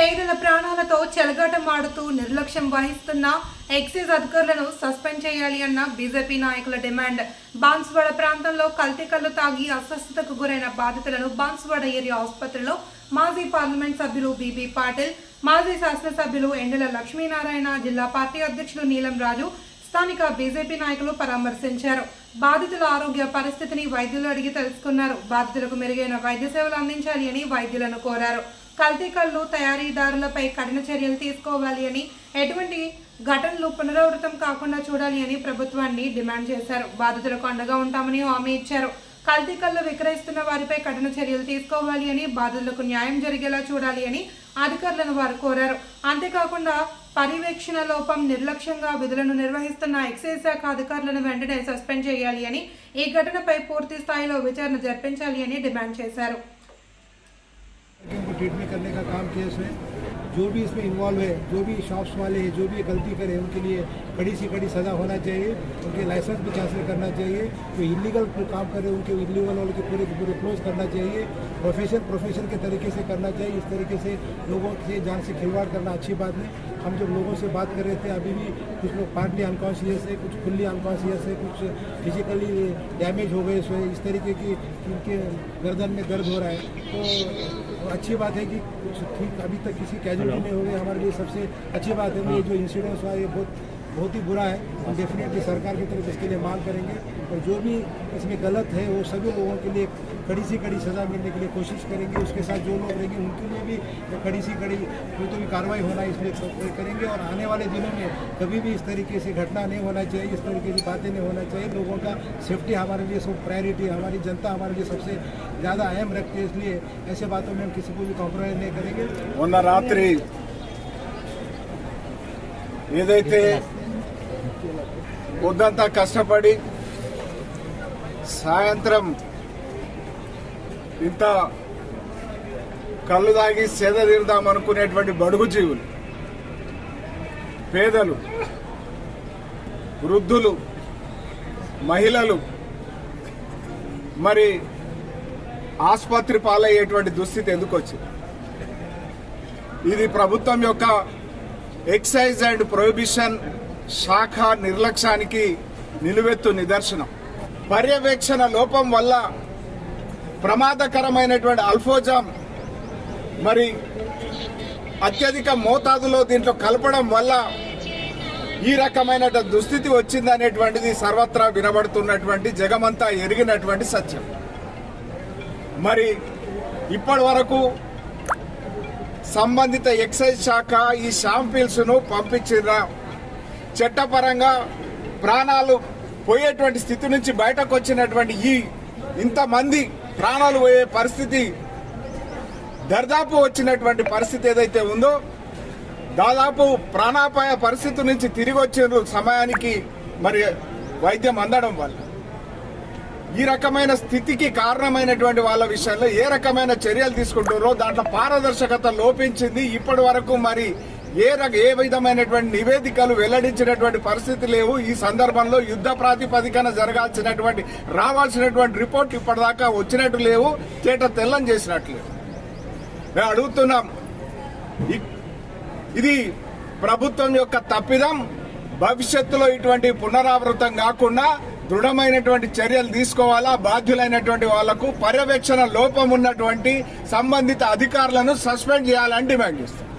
పేదల ప్రాణాలతో చెలగాటమాడుతూ నిర్లక్ష్యం వహిస్తున్న ఎక్సైజ్ అధికారులను సస్పెండ్ చేయాలి అన్న బీజేపీ నాయకుల డిమాండ్. బాన్స్వాడ ప్రాంతంలో కల్తీ కళ్ళు తాగి అస్వస్థతకు గురైన బాధితులను బాన్స్వాడ ఏరియా ఆసుపత్రిలో మాజీ పార్లమెంట్ సభ్యులు బీబీ పాటిల్ మాజీ శాసనసభ్యులు ఎండల లక్ష్మీనారాయణ జిల్లా పార్టీ అధ్యక్షులు నీలం రాజు స్థానిక బీజేపీ నాయకులు పరామర్శించారు. బాధితుల ఆరోగ్య పరిస్థితిని వైద్యులు అడిగి తెలుసుకున్నారు. బాధితులకు మెరుగైన వైద్య సేవలు అందించాలి అని వైద్యులను కోరారు. కల్తీ కళ్ళు తయారీదారులపై కఠిన చర్యలు తీసుకోవాలి అని ఎటువంటి ఘటనలు పునరావృతం కాకుండా చూడాలి అని ప్రభుత్వాన్ని డిమాండ్ చేశారు. బాధితులకు అండగా ఉంటామని హామీ ఇచ్చారు. కల్తీ కళ్ళు విక్రయిస్తున్న వారిపై కఠిన చర్యలు తీసుకోవాలి అని బాధితులకు న్యాయం జరిగేలా చూడాలి అని అధికారులను వారు కోరారు. అంతేకాకుండా పర్యవేక్షణ లోపం నిర్లక్ష్యంగా విధులను నిర్వహిస్తున్న ఎక్సైజ్ శాఖ అధికారులను వెంటనే సస్పెండ్ చేయాలి అని ఈ ఘటనపై పూర్తి స్థాయిలో విచారణ జరిపించాలి అని డిమాండ్ చేశారు. ट्रीटमेंट करने का काम किया इसमें जो भी इसमें इन्वॉल्व है, जो भी शॉप्स वाले हैं, जो भी गलती करे, उनके लिए कड़ी से कड़ी सज़ा होना चाहिए, उनके लाइसेंस भी कैंसिल करना चाहिए जो इलीगल काम करे उनके इलीगल वालों के पूरे के पूरे क्लोज करना चाहिए प्रोफेशन प्रोफेशन के तरीके से करना चाहिए, इस तरीके से लोगों से जान से खिलवाड़ करना अच्छी बात नहीं। हम जब लोगों से बात कर रहे थे, अभी भी कुछ लोग पार्टली अनकॉन्शियस है, कुछ फुल्ली अनकॉन्शियस है, कुछ फिजिकली डैमेज हो गए इस तरीके की उनके गर्दन में दर्द हो रहा है। तो अच्छी बात है कि कुछ ठीक अभी तक किसी कैजुअलिटी नहीं हो गई हमारे लिए सबसे अच्छी बात है। ये जो इंसिडेंस हुआ ये बहुत बहुत ही बुरा है हम डेफिनेटली सरकार की तरफ इसके लिए मांग करेंगे और जो भी इसमें गलत है वो सभी लोगों के लिए कड़ी से कड़ी सज़ा मिलने के लिए कोशिश करेंगे उसके साथ जो लोग रहेंगे उनके लिए भी कड़ी से कड़ी कोई तो भी कार्रवाई होना है इसलिए सब कोई करेंगे और आने वाले दिनों में कभी भी इस तरीके से घटना नहीं होना चाहिए इस तरीके की बातें नहीं होना चाहिए लोगों का सेफ्टी हमारे लिए सब प्रायोरिटी है हमारी जनता हमारे लिए सबसे ज़्यादा अहम रखती है इसलिए ऐसे बातों में हम किसी को भी कॉम्प्रोमाइज़ नहीं करेंगे మొన్న రాత్రి ఏదైతే పొద్దంతా కష్టపడి సాయంత్రం ఇంత కళ్ళు తాగి సేద తీరుదాం అనుకునేటువంటి బడుగు జీవులు పేదలు వృద్ధులు మహిళలు మరి ఆసుపత్రి పాలయ్యేటువంటి దుస్థితి ఎందుకు వచ్చింది? ఇది ప్రభుత్వం యొక్క ఎక్సైజ్ అండ్ ప్రొహిబిషన్ శాఖ నిర్లక్ష్యానికి నిలువెత్తు నిదర్శనం. పర్యవేక్షణ లోపం వల్ల ప్రమాదకరమైనటువంటి అల్ఫోజామ్ మరి అత్యధిక మోతాదులో దీంట్లో కలపడం వల్ల ఈ రకమైన దుస్థితి వచ్చిందనేటువంటిది సర్వత్రా వినబడుతున్నటువంటి జగమంతా ఎరిగినటువంటి సత్యం. మరి ఇప్పటి వరకు సంబంధిత ఎక్సైజ్ శాఖ ఈ శాంపిల్స్ను పంపించిన చట్టపరంగా ప్రాణాలు పోయేటువంటి స్థితి నుంచి బయటకు వచ్చినటువంటి ఈ ఇంతమంది ప్రాణాలు పోయే పరిస్థితి దర్దాపు వచ్చినటువంటి పరిస్థితి ఏదైతే ఉందో దాదాపు ప్రాణాపాయ పరిస్థితి నుంచి తిరిగి వచ్చిన సమయానికి మరి వైద్యం అందడం వల్ల. ఈ రకమైన స్థితికి కారణమైనటువంటి వాళ్ళ విషయంలో ఏ రకమైన చర్యలు తీసుకుంటారో దాంట్లో పారదర్శకత లోపించింది. ఇప్పటి వరకు మరి ఏ రక ఏ విధమైనటువంటి నివేదికలు వెల్లడించినటువంటి పరిస్థితి లేవు. ఈ సందర్భంలో యుద్ధ ప్రాతిపదికన జరగాల్సినటువంటి రావాల్సినటువంటి రిపోర్ట్ ఇప్పటిదాకా వచ్చినట్టు లేవు. తేట తెల్లం చేసినట్లు లేవు. మేము అడుగుతున్నాం ఇది ప్రభుత్వం యొక్క తప్పిదం. భవిష్యత్తులో ఇటువంటి పునరావృతం కాకుండా దృఢమైనటువంటి చర్యలు తీసుకోవాలా? బాధ్యులైనటువంటి వాళ్ళకు పర్యవేక్షణ లోపం ఉన్నటువంటి సంబంధిత అధికారులను సస్పెండ్ చేయాలని డిమాండ్ చేస్తాం